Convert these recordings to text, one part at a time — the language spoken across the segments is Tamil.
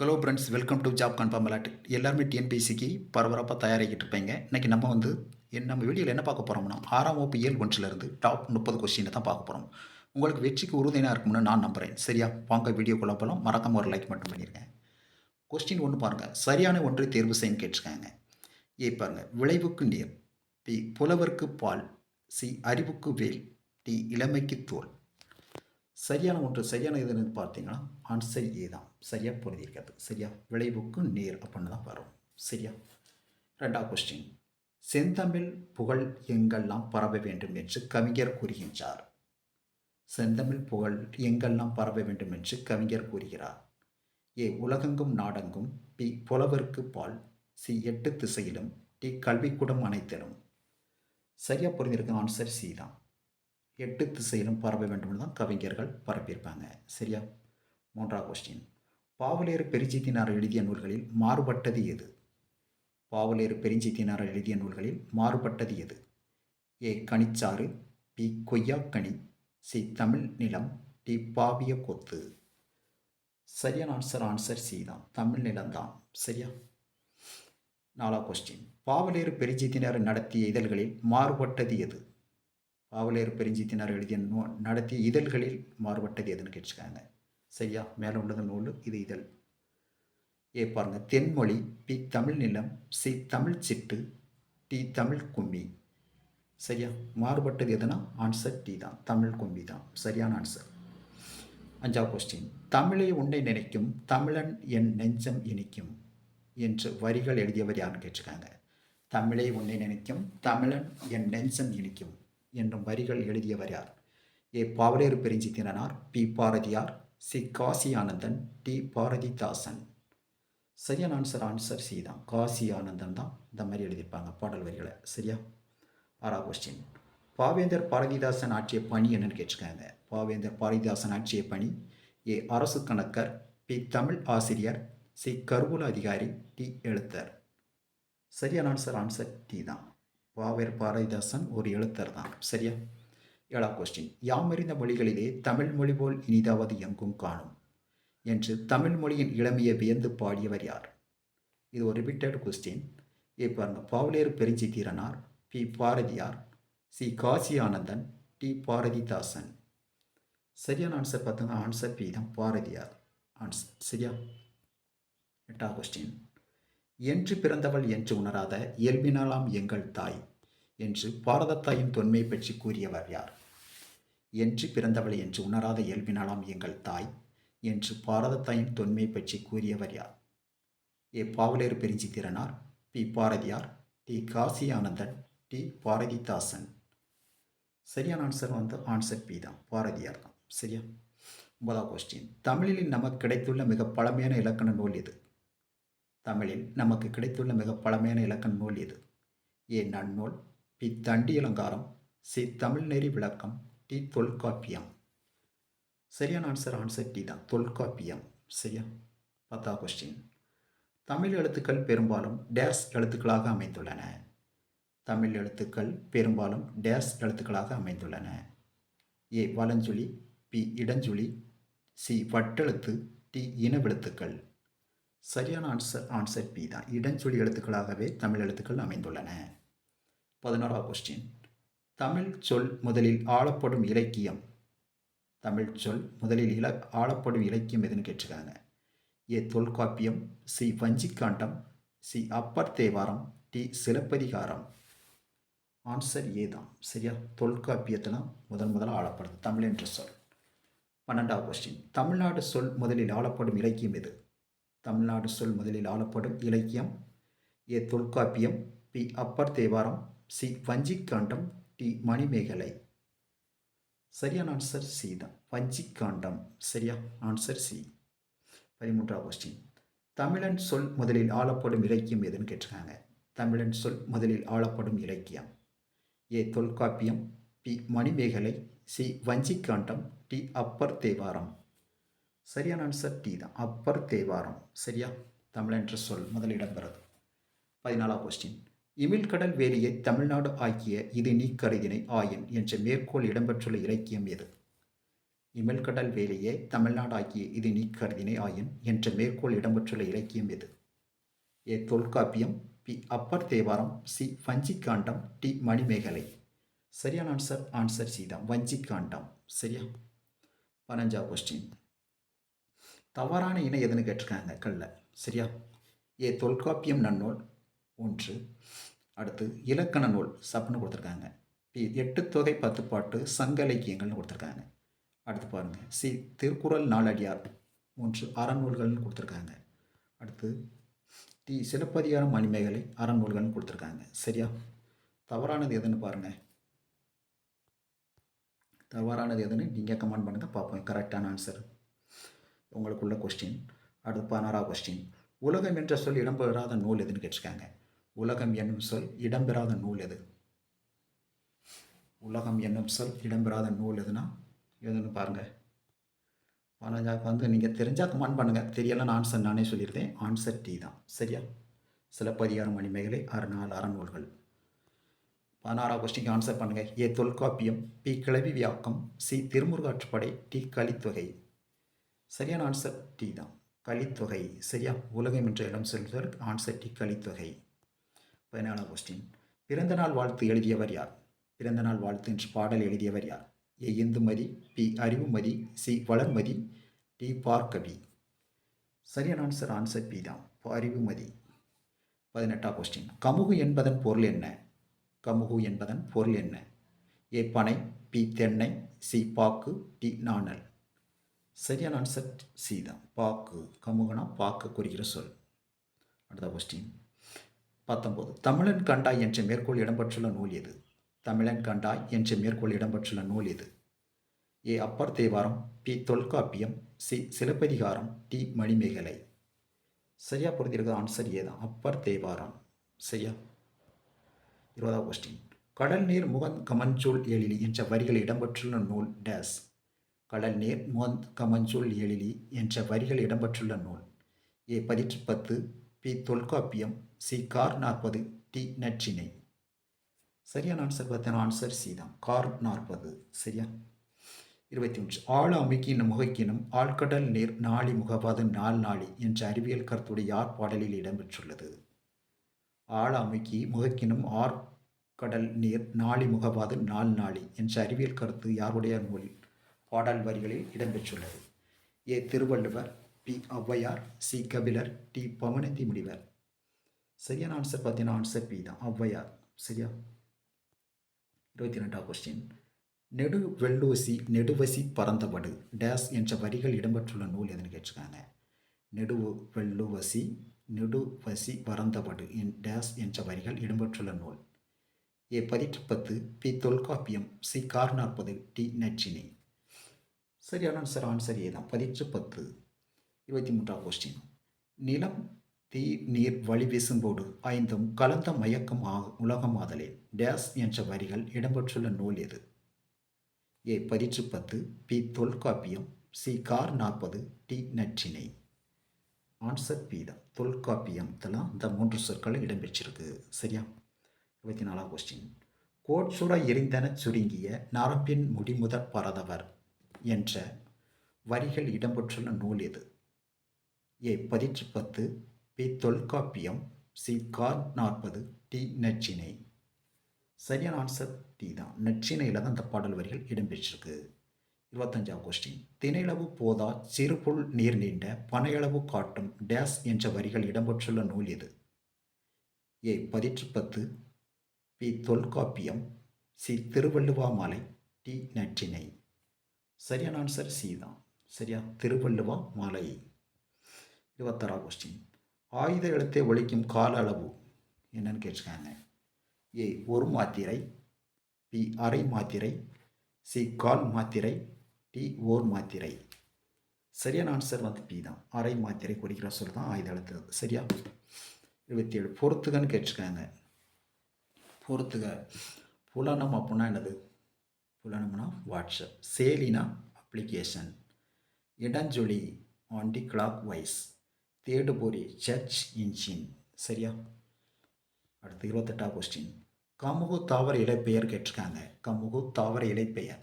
Hello friends welcome to job confirm allot எல்லாருமே டிஎன்பிசிக்கு பரபரப்பாக தயாராகிட்டு இருப்பீங்க. இன்றைக்கி நம்ம வந்து என் நம்ம வீடியோவில் என்ன பார்க்க போகிறோம்னா ஆறாம் வகுப்பு இயல் ஒன்றிலிருந்து டாப் முப்பது கொஸ்டினை தான் பார்க்க போகிறோம் உங்களுக்கு வெற்றிக்கு உறுதுணையாக இருக்கும்னு நான் நம்புகிறேன் சரியா? வாங்க வீடியோக்குள்ள போகலாம் மறக்காம ஒரு லைக் மட்டும் பண்ணியிருக்கேன் கொஸ்டின் ஒன்று பாருங்கள் சரியான ஒன்றை தேர்வு செய்யும் கேட்டிருக்காங்க. ஏ பாருங்கள் விளைவுக்கு நீர். பி புலவருக்கு பால். சி அறிவுக்கு வேல். டி இளமைக்கு தோல். சரியான ஒன்று சரியான இதுன்னு பார்த்தீங்கன்னா ஆன்சர் ஏ தான். சரியாக பொருந்திருக்கிறது சரியா? விளைவுக்கு நேர் அப்படின்னு தான் வரும். சரியா? ரெண்டாவது கொஸ்டின் செந்தமிழ் புகழ் எங்கெல்லாம் பரவ வேண்டும் என்று கவிஞர் கூறுகின்றார். செந்தமிழ் புகழ் எங்கெல்லாம் பரவ வேண்டும் என்று கவிஞர் கூறுகிறார். ஏ உலகெங்கும் நாடெங்கும் பி புலவருக்கு பால் சி எட்டு திசையிலும் டி கல்விக்கூடம் அனைத்திலும். சரியாக புரிஞ்சிருக்க ஆன்சர் சி தான். எட்டு திசையிலும் பரவ வேண்டும்னு தான் கவிஞர்கள் பரப்பியிருப்பாங்க. சரியா? மூன்றாவது கொஸ்டின் பாவலேறு பெருஞ்சித்தினார் எழுதிய நூல்களில் மாறுபட்டது எது? பாவலேறு பெருஞ்சித்தினார் எழுதிய நூல்களில் மாறுபட்டது எது? A. Kanicharu B. Koyyakkani C. Tamil Nilam D. பாவிய கொத்து. சரியான ஆன்சர் ஆன்சர் சி தான் தமிழ் நிலம் தான் சரியா? நாலா கொஸ்டின் பாவலேறு பெருஞ்சித்தினார் நடத்திய இதழ்களில் மாறுபட்டது எது? பாவலேறு பெருஞ்சித்தினார் எழுதிய நூ நடத்திய இதழ்களில் மாறுபட்டது எதுன்னு கேட்டிருக்காங்க சரியா மேலே உள்ளது நூல் இது இதழ். ஏ பாருங்க Thenmozhi B Tamil Nilam C Tamil Chittu D Tamil Kummi. சரியா மாறுபட்டது எதுனா? ஆன்சர் டி தான் தமிழ் கும்மி தான். சரியான ஆன்சர் அஞ்சாவது கொஸ்டின் தமிழை உன்னை நினைக்கும் தமிழன் என் நெஞ்சம் இனிக்கும் என்று வரிகள் எழுதியவர் யாருன்னு கேட்டிருக்காங்க? தமிழை உன்னை நினைக்கும் தமிழன் என் நெஞ்சம் இனிக்கும் என்றும் வரிகள் எழுதியவர் யார்? A Pavalaeru Perunchithiranar B Bharathiyar C Kasi Anandan D Bharathidasan சரியான ஆன்சர் ஆன்சர் சி தான் காசி ஆனந்தன் தான் இந்த மாதிரி எழுதியிருப்பாங்க பாடல் வரிகளை. சரியா? ஆறா கொஸ்டின் பாவேந்தர் பாரதிதாசன் ஆற்றிய பணி என்னன்னு கேட்டிருக்காங்க. பாவேந்தர் பாரதிதாசன் ஆற்றிய பணி ஏ. அரசு கணக்கர் பி. தமிழ் ஆசிரியர் சி. கருவூல அதிகாரி டி. எழுத்தர். சரியான ஆன்சர் ஆன்சர் டி தான். பாவேர் பாரதிதாசன் ஒரு எழுத்தர் தான். சரியா? ஏழா கொஸ்டின் யாமறிந்த மொழிகளிலே தமிழ் மொழி போல் இனிதாவது எங்கும் காணும்? என்று தமிழ் மொழியின் இளமையை வியந்து பாடியவர் யார்? இது ஒரு ரிப்பீட்டட் கொஸ்டின் ஏ பாருங்க. Pavalaeru Perunchithiranar B Bharathiyar C Kasi Anandan D Bharathidasan. சரியான ஆன்சர் பார்த்தோன்னா ஆன்சர் பி தான். பாரதியார். ஆன்சர் சரியா? எட்டா கொஸ்டின் என்று பிறந்தவள் என்று உணராத இயல்பினாலாம் எங்கள் தாய். என்று பாரத தாயின் தொன்மை பற்றி கூறியவர் யார்? என்று பிறந்தவள் என்று உணராத இயல்பினாலாம் எங்கள் தாய் என்று பாரத தாயின் தொன்மை பற்றி கூறியவர் யார்? A Pavalaeru Perunchithiranar B Bharathiyar D Kasi Anandan D Bharathidasan. சரியான ஆன்சர் வந்து ஆன்சர் பி தான். பாரதியார் தான். சரியா? ஒன்பதாம் கொஸ்டின் தமிழில் நமக்கு கிடைத்துள்ள மிக பழமையான இலக்கண நூல் எது? தமிழில் நமக்கு கிடைத்துள்ள மிக பழமையான இலக்கண நூல் எது? ஏ நன்னூல் பி தண்டி அலங்காரம் சி தமிழ் நெறி விளக்கம் டி தொல்காப்பியம். சரியான ஆன்சர் ஆன்சர் டி தான். தொல்காப்பியம். சரியா? பத்தா கொஸ்டின் தமிழ் எழுத்துக்கள் பெரும்பாலும் டேஸ் எழுத்துக்களாக அமைந்துள்ளன. தமிழ் எழுத்துக்கள் பெரும்பாலும் டேஸ் எழுத்துக்களாக அமைந்துள்ளன. ஏ வலஞ்சுழி பி இடஞ்சுழி சி வட்டெழுத்து டி இனவெழுத்துக்கள். சரியான ஆன்சர் ஆன்சர் பி தான். இடஞ்சொலி எழுத்துக்களாகவே தமிழ் எழுத்துக்கள் அமைந்துள்ளன. பதினோராவது கொஸ்டின் தமிழ் சொல் முதலில் ஆளப்படும் இலக்கியம். தமிழ் சொல் முதலில் இல ஆளப்படும் இலக்கியம் எதுன்னு கேட்டிருக்காங்க. A Tholkappiyam C Vanchikandam C Appar Thevaram D Silappathikaram. Answer A தான். சரியா? தொல்காப்பியத்தில் முதல் முதல்ல ஆளப்படுது. தமிழ் என்ற சொல். பன்னெண்டாவது கொஸ்டின் தமிழ்நாடு சொல் முதலில் ஆளப்படும் இலக்கியம் எது? தமிழ்நாடு சொல் முதலில் ஆளப்படும் இலக்கியம். A Tholkappiyam B Appar Thevaram C Vanchikandam D Manimekalai. சரியான ஆன்சர் சி தான். வஞ்சிக்காண்டம். சரியா? Answer C. பதிமூன்றாவது கொஸ்டின் தமிழன் சொல் முதலில் ஆளப்படும் இலக்கியம் எதுன்னு கேட்டிருக்காங்க. தமிழன் சொல் முதலில் ஆளப்படும் இலக்கியம். A Tholkappiyam B Manimekalai C Vanchikandam D Appar Thevaram. சரியான ஆன்சர் டி தான். அப்பர் தேவாரம். சரியா? தமிழ் என்ற சொல் முதலிடம் பெறது. பதினாலாம் கொஸ்டின் இமிழ்கடல் வேலியை தமிழ்நாடு ஆக்கிய இது நீக்கருதினை ஆயின் என்ற மேற்கோள் இடம்பெற்றுள்ள இலக்கியம் எது? இமல்கடல் வேலையே தமிழ்நாடாக்கிய இது நீ கருதினை ஆயின் என்ற மேற்கோள் இடம்பெற்றுள்ள இலக்கியம் எது? A. Tholkappiyam B. Appar Thevaram C. Vanchikandam D. Manimekalai. சரியான ஆன்சர் ஆன்சர் சி தான் வஞ்சிக்காண்டம். சரியா? பதினஞ்சாவது கொஸ்டின் தவறான இணை எதுன்னு கேட்டிருக்காங்க கல்ல. சரியா? ஏ. தொல்காப்பியம் நன்னூல் ஒன்று. அடுத்து இலக்கண நூல் சப்புன்னு கொடுத்துருக்காங்க. பி எட்டு தொகை பத்து பாட்டு சங்க இலக்கியங்கள்னு கொடுத்துருக்காங்க. அடுத்து பாருங்கள் சி திருக்குறள் நாலடியார் மூன்று அறநூல்கள்னு கொடுத்துருக்காங்க. அடுத்து டி சிலப்பதிகாரம் மணிமேகலை அறநூல்கள்னு கொடுத்துருக்காங்க. சரியா? தவறானது எதுன்னு பாருங்கள் தவறானது எதுன்னு நீங்கள் கமெண்ட் பண்ணுங்கள் பார்ப்போம். கரெக்டான ஆன்சர் உங்களுக்குள்ள கொஸ்டின் அடுத்து பதினாறாவது கொஸ்டின் உலகம் என்ற சொல் இடம்பெறாத நூல் எதுன்னு கேட்டிருக்காங்க. உலகம் என்னும் சொல் இடம்பெறாத நூல் எது? உலகம் என்னும் சொல் இடம்பெறாத நூல் எதுனா? எதுன்னு பாருங்கள் பதினஞ்சாக்கு வந்து நீங்கள் தெரிஞ்சால் கமெண்ட் பண்ணுங்கள் தெரியலன்னு ஆன்சர் நானே சொல்லியிருந்தேன் ஆன்சர் டி தான். சரியா? சிலப்பதிகாரம் மணிமேகலை ஆறு அறநூல்கள். பதினாறாவது கொஸ்டின் ஆன்சர் பண்ணுங்கள் ஏ தொல்காப்பியம் பி கிளவி வியாக்கம் சி திருமுருகாற்றுப்படை டி கலித்தொகை. சரியான ஆன்சர் டி தான். கலித்தொகை. சரியா? உலகம் என்ற இடம் செல்வர் ஆன்சர் டி கலித்தொகை. பதினாலாம் கொஸ்டின் பிறந்த நாள் வாழ்த்து எழுதியவர் யார்? பிறந்த நாள் வாழ்த்து என்று பாடல் எழுதியவர் யார்? A. Indumathi B. Arivumathi C. Valarmathi D. Bhargavi சரியான ஆன்சர் ஆன்சர் பி தான். அறிவுமதி பதினெட்டாம் கொஸ்டின் கமுகு என்பதன் பொருள் என்ன? கமுகு என்பதன் பொருள் என்ன? ஏ. பனை பி. தென்னை சி. பாக்கு டி. நாணல். சரியான ஆன்சர் சி தான். பாக்கு. கமுகுனா பாக்கு குறிக்கிற சொல். அடுத்த கொஸ்டின் பத்தொம்போது தமிழன் கண்டாய் என்ற மேற்கோள் இடம்பெற்றுள்ள நூல் எது? தமிழன் கண்டாய் என்ற மேற்கோள் இடம்பெற்றுள்ள நூல் எது? A. Appar Thevaram B. Tholkappiyam C. Silappathikaram D. Manimekalai. சரியாக பொருந்திருக்கிற ஆன்சர் ஏதான் அப்பர் தேவாரம் சரியா? இருபதாவது கொஸ்டின் கடல் நீர் முகந் கமஞ்சூல் எழிலி என்ற வரிகள் இடம்பெற்றுள்ள நூல் டேஸ். கடல் நீர் முகந்த் கமஞ்சூல் எழிலி என்ற வரிகள் இடம்பெற்றுள்ள நூல். A. Pathitru Pathu B. Tholkappiyam C Kar Narpathu D Natrinai சரியான ஆன்சர் பார்த்தீங்கன்னா ஆன்சர் சி தான் கார் நாற்பது. சரியா? இருபத்தி ஒன்று. ஆழ அமுக்கினும் முகைக்கினும் ஆழ்கடல் நீர் நாளி முகபாது நாள் நாளி என்ற அறிவியல் கருத்துடைய யார் பாடலில் இடம்பெற்றுள்ளது? ஆழ அமுக்கி முகக்கினும் ஆழ்கடல் நீர் நாளி முகபாது நாள் நாளி என்ற அறிவியல் கருத்து யாருடைய நூலில் பாடல் வரிகளில் இடம்பெற்றுள்ளது? A. Thiruvalluvar B. Avvaiyar C. Kapilar D. Pavananthi முடிவர் சரியான ஆன்சர் பார்த்தீங்கன்னா ஆன்சர் பி தான். ஔவையார். சரியா? இருபத்தி ரெண்டாவது கொஸ்டின் நெடு வெள்ளூசி நெடுவசி பறந்தபடு டேஸ் என்ற வரிகள் இடம்பெற்றுள்ள நூல் எதுன்னு கேட்டிருக்காங்க. நெடு வெள்ளுவசி நெடுவசி பறந்தபடு என் டேஸ் என்ற வரிகள் இடம்பெற்றுள்ள நூல். A Pathitru Pathu B Tholkappiyam C Kar Narpathu D நச்சினி. சரியான ஆன்சர் ஆன்சர் ஏ தான். பதிற்று பத்து இருபத்தி மூன்றாம் கொஸ்டின் நிலம் தீ நீர் வழி வீசும்போது ஐந்தும் கலந்த மயக்கம் ஆ உலகமாதலே. டேஸ் என்ற வரிகள் இடம்பெற்றுள்ள நூல் எது? A Pathitru Pathu B Tholkappiyam C Kar Narpathu D Natrinai. Answer B தான். இதெல்லாம் இந்த மூன்று சொற்கள் இடம்பெற்றிருக்கு. சரியா? இருபத்தி நாலாம் கொஸ்டின் கோட்சுர எரிந்தன சுருங்கிய நரம்பின் முடிமுதற் பரதவர் என்ற வரிகள் இடம்பெற்றுள்ள நூல் எது? A Pathitru Pathu B Tholkappiyam C Kar Narpathu D நச்சினை. சரியான ஆன்சர் டி தான். நச்சினையில் தான் இந்த பாடல் வரிகள் இடம்பெற்றிருக்கு. இருபத்தஞ்சாவது கொஸ்டின் தினையளவு போதா சிறுபுல் நீர் நீண்ட பனையளவு காட்டும் டேஸ் என்ற வரிகள் இடம்பெற்றுள்ள நூல் எது? A Pathitru Pathu B Tholkappiyam C Thiruvalluvamalai D Natrinai சரியான ஆன்சர் சி தான். சரியா? திருவள்ளுவா மாலை. இருபத்தாறாம் கொஸ்டின் ஆயுத எழுத்தை ஒழிக்கும் கால அளவு என்னன்னு கேட்டிருக்காங்க. ஏ ஒரு மாத்திரை பி அரை மாத்திரை சி கால் மாத்திரை டி ஓர் மாத்திரை. சரியான ஆன்சர் வந்து பி தான். அரை மாத்திரை குடிக்கிற சொல் தான் ஆயுத எழுத்து சரியா? இருபத்தி ஏழு பொறுத்துகன்னு கேட்டிருக்காங்க. பொறுத்துக. புலனம் அப்படின்னா என்னது? புலனம்னா வாட்ஸ்அப். சேலினா அப்ளிகேஷன் இடஞ்சொலி ஆண்டி கிளாக் வைஸ் தேடுபொறி சர்ச் இன்ஜின் சரியா? அடுத்து இருபத்தெட்டாம் கொஸ்டின் கமுகு தாவர இலைப்பெயர் கேட்டிருக்காங்க. கமுகு தாவர இலைப்பெயர்.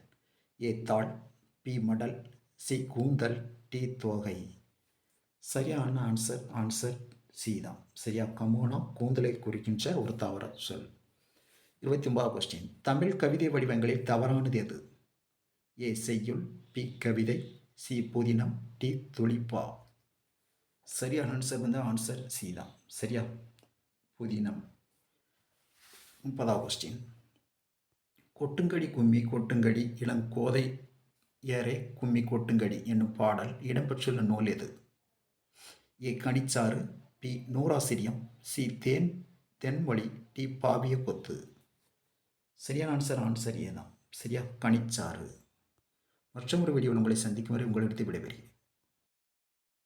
ஏ தாள் பி மடல் சி கூந்தல் டி தோகை. சரியான ஆன்சர் ஆன்சர் சி தான். சரியா? கமுகனா கூந்தலை குறிக்கின்ற ஒரு தவற சொல். இருபத்தி ஒன்பதாவது கொஸ்டின் தமிழ் கவிதை வடிவங்களில் தவறானது எது? ஏ செய்யுள் பி கவிதை சி புதினம் டி துளிப்பா. சரியான ஆன்சர் வந்து ஆன்சர் சி தான் சரியா? புதினம் முப்பதாவது கொஸ்டின் கொட்டுங்கடி கும்மி கொட்டுங்கடி இளங்கோதை ஏறே கும்மி கொட்டுங்கடி என்னும் பாடல் இடம்பெற்றுள்ள நூல் எது? A. Kanicharu B. Nurasiriyam C. Than Thenmozhi D. பாவிய கொத்து. சரியான ஆன்சர் ஆன்சர் ஏ தான் சரியா? கனிச்சாறு. மற்றொரு வீடியோவில் உங்களை சந்திக்கும் வரை உங்களிடத்தை விடைபெறுகிறேன்.